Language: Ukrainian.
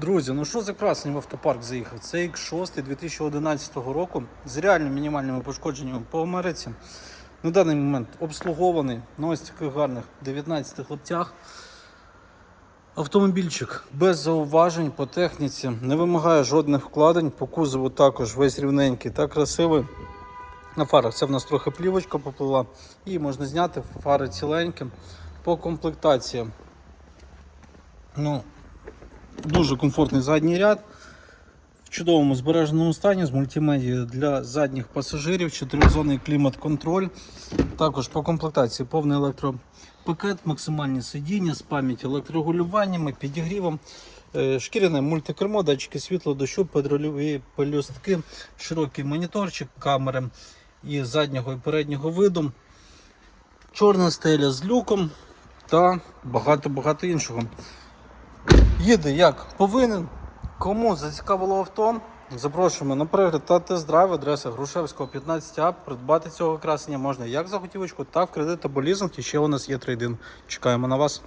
Друзі, ну що за красний в автопарк заїхав? Це X6 2011 року з реально мінімальними пошкодженнями по Америці. На даний момент обслугований на ось таких гарних 19 лаптях. Автомобільчик без зауважень по техніці, не вимагає жодних вкладень, по кузову також весь рівненький та красивий. На фарах це в нас трохи плівочка поплила, її можна зняти, фари ціленькі. По комплектації. Ну, Дуже комфортний задній ряд. В чудовому збереженому стані з мультимедією для задніх пасажирів, чотиризонний клімат-контроль. Також по комплектації повний електропакет, максимальні сидіння з пам'яті електрорегулюваннями, підігрівом, е, шкіряне мультикермо, датчики світла, дощу, подрольові пелюстки, широкий моніторчик, камери і заднього і переднього виду, чорна стеля з люком та багато-багато іншого. Їде як повинен. Кому зацікавило авто, запрошуємо на перегляд та тест-драйв адреса Грушевського 15А. Придбати цього красення можна як за готівочку, так в кредит або лізинг. І ще у нас є трейдинг. Чекаємо на вас.